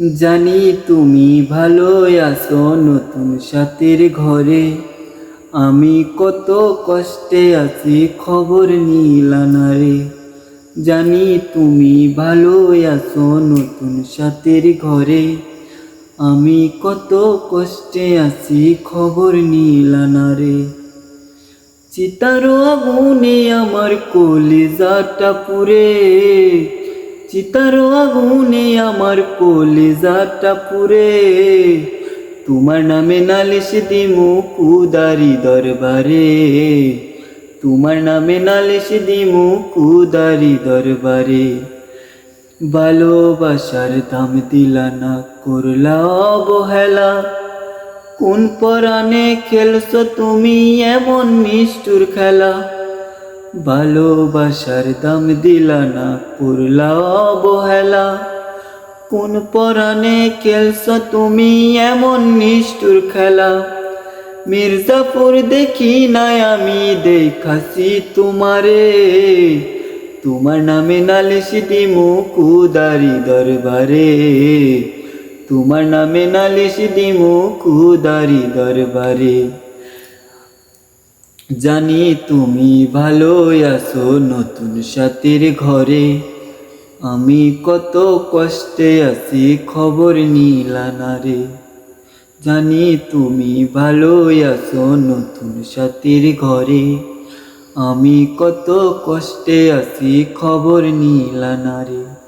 জানি তুমি ভালো আছো নতুন সাথের ঘরে। আমি কত কষ্টে আছি, খবর নিলানা রে। জানি তুমি ভালো আছো নতুন সাথের ঘরে। আমি কত কষ্টে আছি, খবর নিলানা রে। চিতার আগুনে আমার কলিজাটা পুরে চিতার আগুনে আমার কলিজাটা পুরে তোমার নামে নালিশ দিমু কুদারি দরবারে। তোমার নামে নালিশ দিমু কুদারি দরবারে। ভালোবাসার দাম দিলা না করলা অবহেলা। কোন পরাণে খেলছো তুমি এমন নিষ্ঠুর খেলা? ভালোবাসার দাম দিলা না, করলা অবহেলা। কোন পরাণে খেলছো তুমি এমন নিষ্ঠুর খেলা? মির্জাপুর দেখি নাই আমি, দেখাছি তোমারে। তোমার নামে নালিশ দিমু কুদারি দরবারে। তোমার নামে নালিশ দিমু কুদারি দরবারে। জানি তুমি ভালো আছো নতুন সাথীর ঘরে। আমি কত কষ্টে আছি খবর নিলানা রে জানি তুমি ভালো আছো নতুন সাথীর ঘরে। আমি কত কষ্টে আছি খবর নিলানা রে